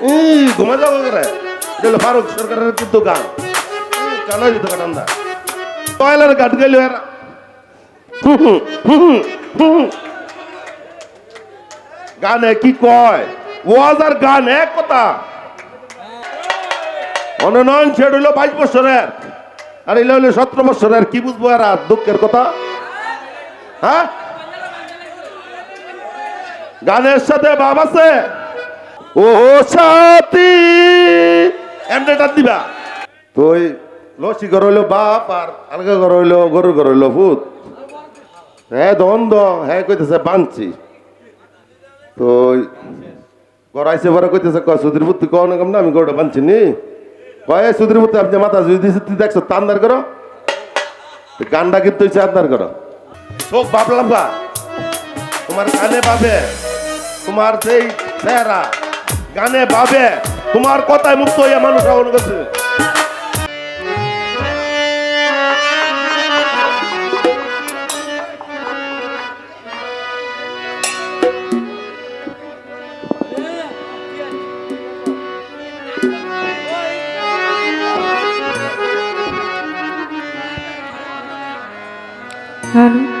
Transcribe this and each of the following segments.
এই ঘুমা যাব করে। এটা সরকারের কিন্তু গান। কি কয়? আর গান এক কথা। মনোনয়ন ছেড় হইল বাইশ বছরের। আর এলে হইল সতেরো বছরের। কি বুঝব এরা? দুঃখের কথা। হ্যাঁ? গানের সাথে বাপ আছে। ও সাথী। এমনি ডাক দিবা। তো ওই লসি ঘর হইল বাপ আর আলগা ঘর হইল গরুর ঘর হইল ভূত। হ্যাঁ দ্বন্দ্ব হ্যাঁ কইতেছে বানছি তো গড়াইছে পরে কইতেছে কয় সুধীর পুত্র কন কম না আমি গরুটা বানছি নি কয় "এই সুধীর পুত্র আপনি মাথা জুই দিয়েছে তুই দেখছ তান্দার করো। গানটা কিন্তু হচ্ছে আপনার করো। চোখ ভাবলাম বা তোমার কানে পাবে তোমার সেই চেহারা। গানে পাবে তোমার কথায় মুক্ত হইয়া মানুষ আহ্বান করছে হানু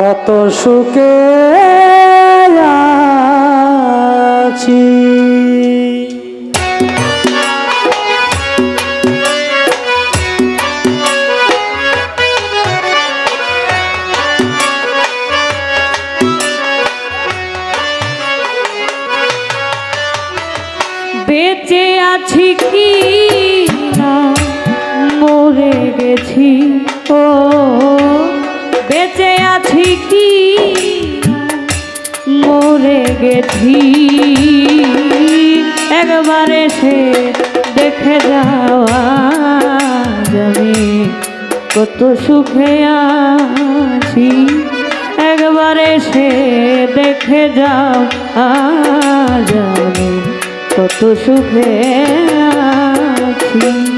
কত সুখে আছি। একবারে সে দেখে যাওয়া যাবে কত সুখে আছি। একবারে সে দেখে যাও আজ আমি কত সুখে আছি।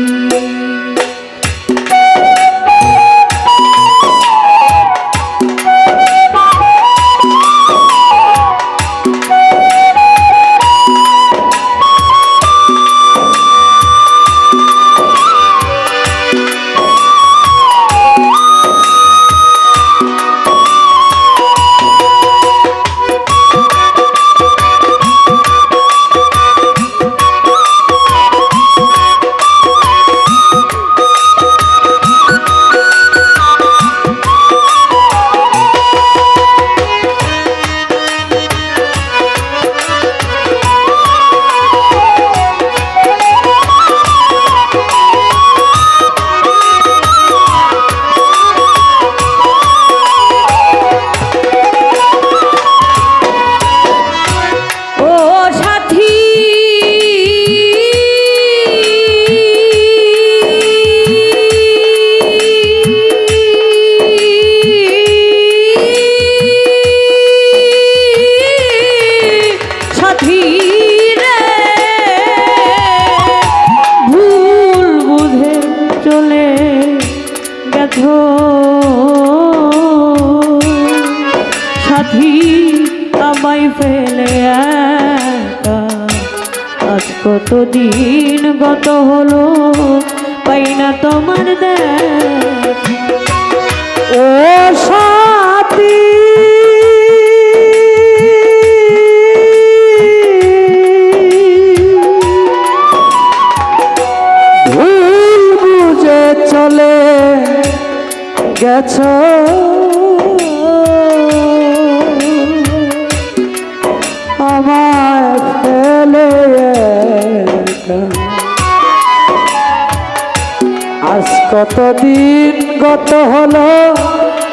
কতদিন গত হলো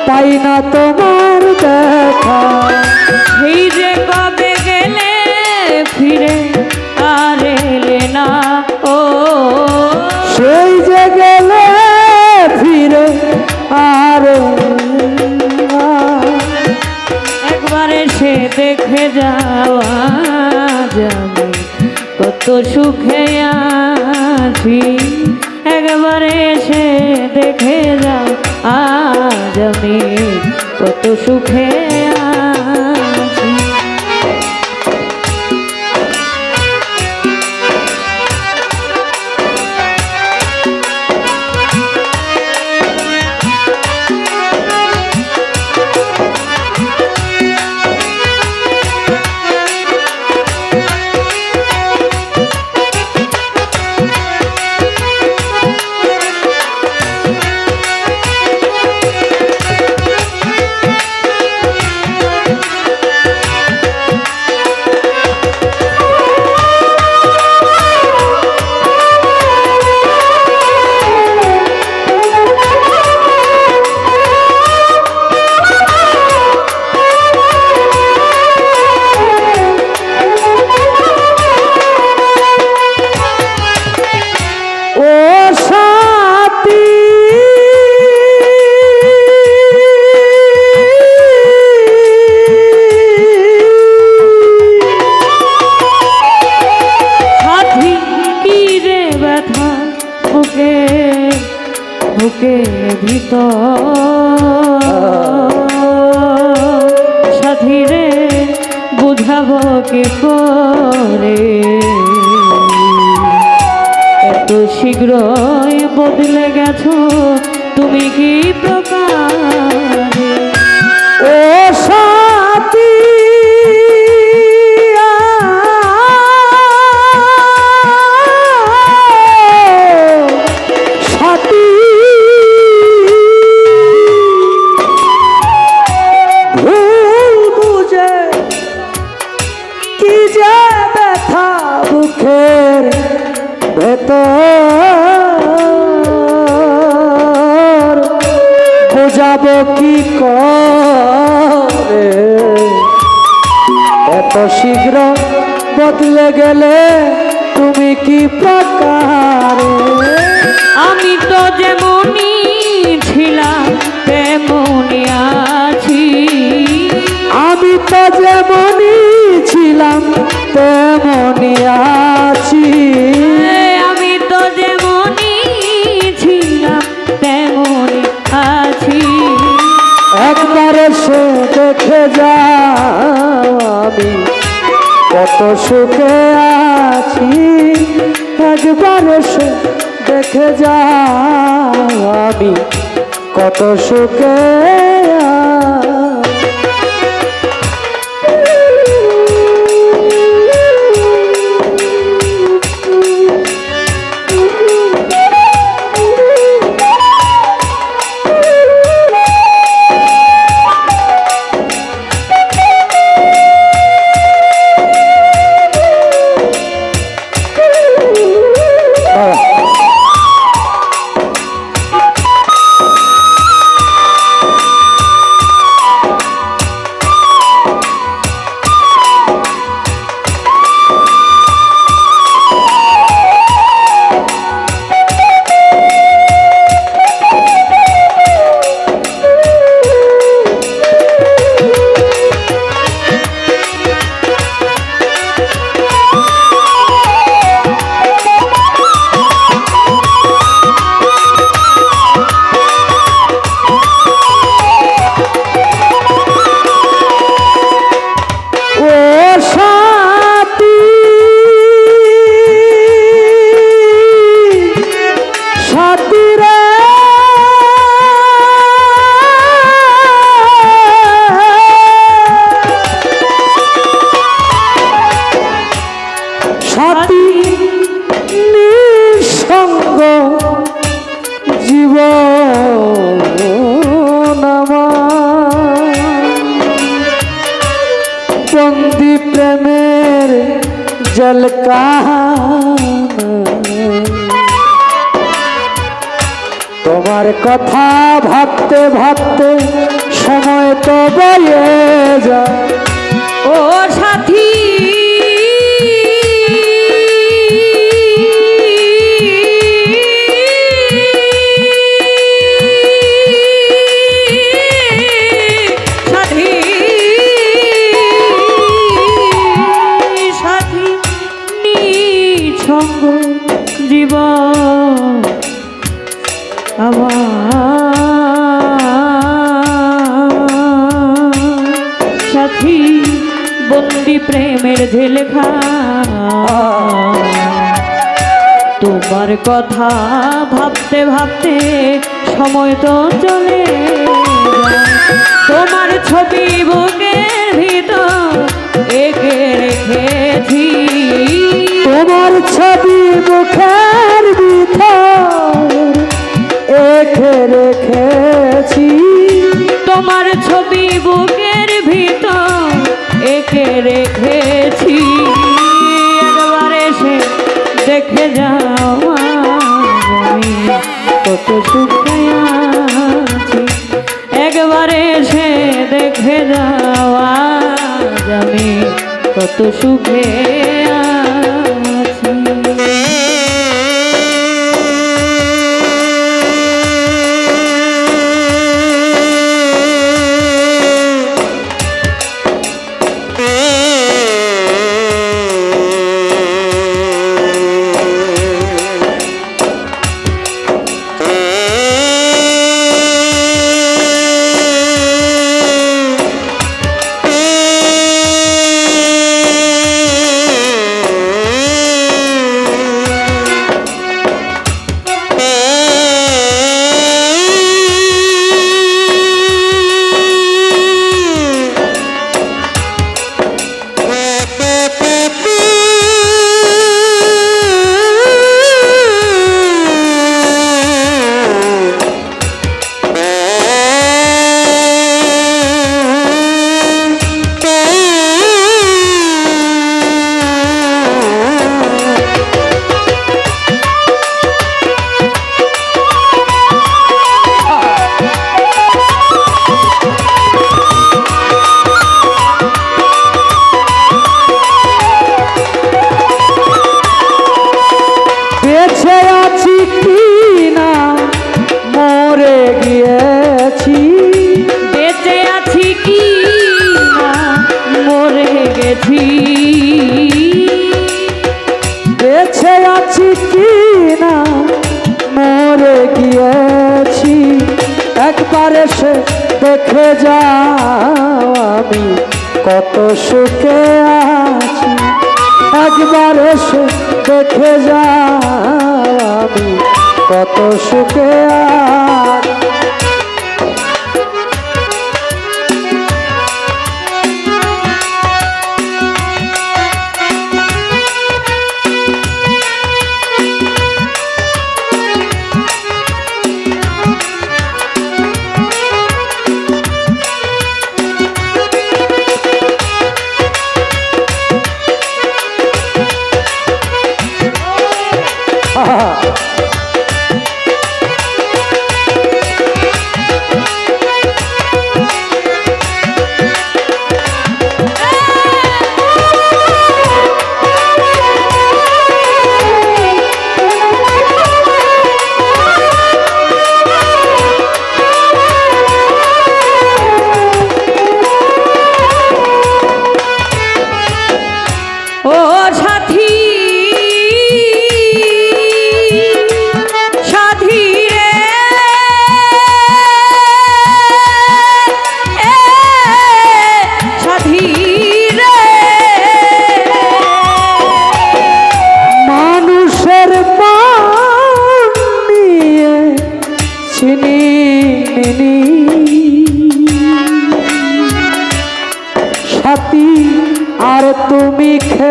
পাই না তোমার দেখা? সেই যে কবে গেলে ফিরে আর এলে না ও। সেই যে গেলে ফিরে আর একবার এসে দেখে যাওয়া যাবে কত সুখে আছি। একবার এসে দেখে যাও আজ আমি কত সুখে তুমি কি শীঘ্র বদলে গেলে তুমি কি প্রকারে? আমি তো যেমনই ছিলাম তেমনই আছি। আমি তো যেমনই ছিলাম তেমনই আছি। আমি তো যেমনই ছিলাম তেমনই আছি। একবার এসে দেখে যাও আমি। কত সুখে আছি একবার সে দেখে যা আমি। কত সুখে সাথী কথা ভাবতে ভাবতে সময় তো বয়ে যায়। ভাবতে ভাবতে সময় তো চলে তোমার ছবি বুকের ভিতর এঁকে রেখেছি। তোমার ছবি মুখের ভিতর এখে রেখেছি। তোমার ছবি বুকের ভিতর এঁকে রেখেছি। একবার এসে দেখে যাও আমি কত সুখে আছি। একবারে সে দেখে যাওয়া আমি কত সুখে কত সুখে আছি। একবার এসে দেখে যা আমি কত সুখে আছি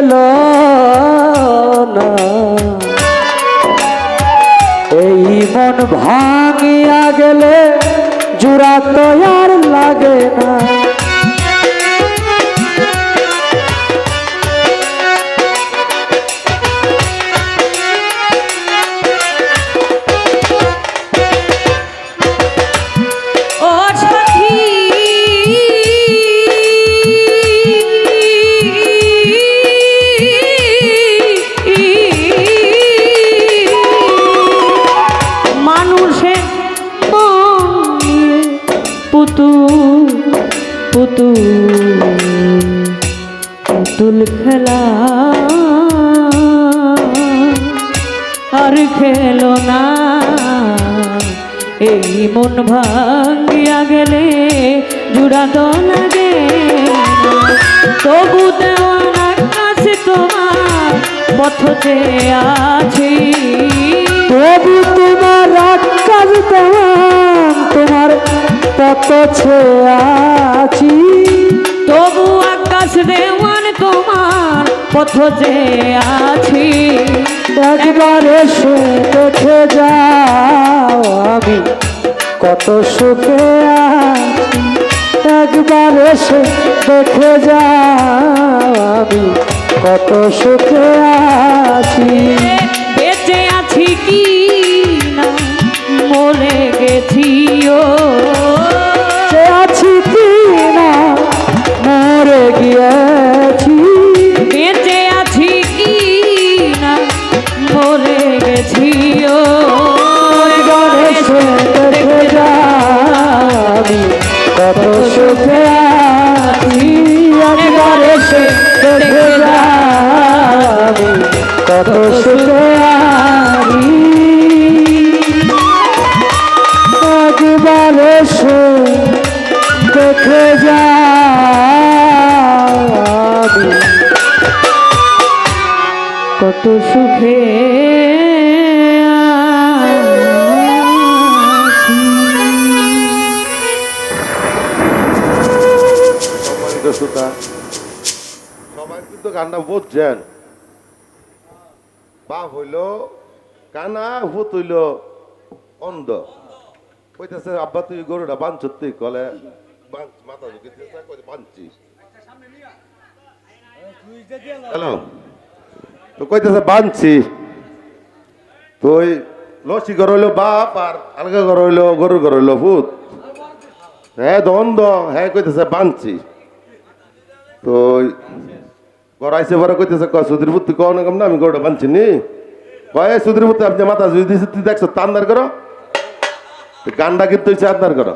তুমি না। এই মন ভাঙিয়া গেলে জোড়া তো আর লাগে না। পথ চেয়ে আছি। তবু তোমার আকাশ তেমন তোমার ছেয়ে আছি। তবু আকাশ দেওয়ান তোমার পথ চেয়ে আছি। একবার এসে দেখে যাও আমি কত সুখে আছি। একবার এসে দেখে যাও আমি কত সুখে আছি। বেঁচে আছি কি না? মরে গেছি ও কত সুখে। শ্রোতা সবাই কিন্তু গানটা বুঝছেন বাপ হইল কানা ভূত হইল অন্ধ। কইতেছে আব্বা তুই গরুটা বাঞ্চ তুই কলে মাথা ঢুকিতেছে কই বাঞ্চি হ্যালো। তো কইতেছে বাঞ্চি তুই লসি ঘর হইল বাপ আর আলগা ঘর হইল, গরুর ঘর হইল ভূত। হ্যাঁ দ্বন্দ্ব হ্যাঁ কইতেছে বাঞ্চি তো ঘর আইসে পরে কইতেছে ক সুধীর পুত্র কও না আমি গরুটা বানছি নি? কয় "এই সুধীর পুত্র, আপনি মাথা জুই দিয়েছে, তুই দেখছ তান্দার করো। তো গানটা কিন্তু আপনার করো।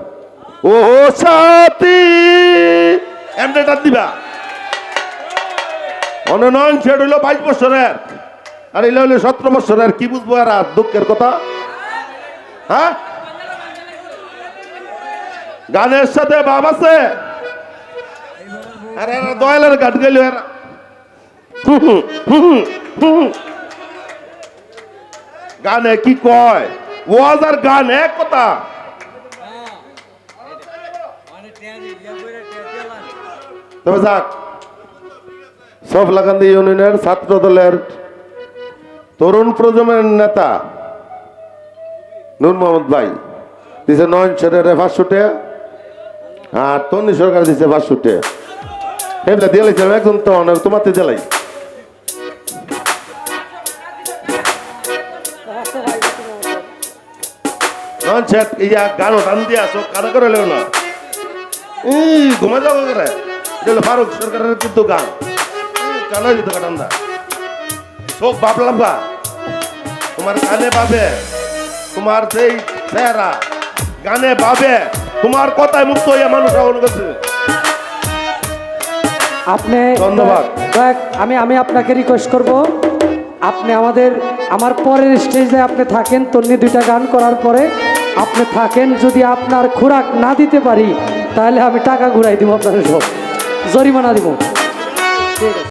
ও, সাথী! এমনি ডাক দিবা। অননয়ন ছেড় হইল বাইশ বছরের। আর এলে হইল সতেরো বছরের, কি বুঝব এরা দুঃখের কথা? হ্যাঁ? গানের সাথে বাপ আছে? আরে এরা দয়ালের গান গেল এরা। গানে কি কয়? ওয়াজ আর গান এক কথা। তবে যাক সব লাগান্দি ইউনিয়নের ছাত্র দলের তরুণ প্রজন্মের নেতা নূর মোহাম্মদ ভাই। দিছে নয়ন পাঁচশো টাকা আর তন্নি সরকার দিছে টাকা এমনি দিয়ে লাইছে একদম তো অনেক তোমাতে দিলাই ইয়া টান দিয়ে ঘুমা করে ফারুক সরকারের কিন্তু গান। কানা দিত কাটান দা চোখ বাপলাম বা তোমার গানে পাবে তোমার যেই চেহারা গানে পাবে তোমার কথায় মুক্ত হইয়া মানুষ আহ্বান করছে আপনি ধন্যবাদ। আমি আমি আপনাকে রিকোয়েস্ট করব। আপনি আমাদের আমার পরের স্টেজে আপনি থাকেন তন্নি দুইটা গান করার পরে আপনি থাকেন। যদি আপনার খোরাক না দিতে পারি তাহলে আমি টাকা ঘুরাই দিব আপনার সব। জরিমানা দিব। ঠিক আছে।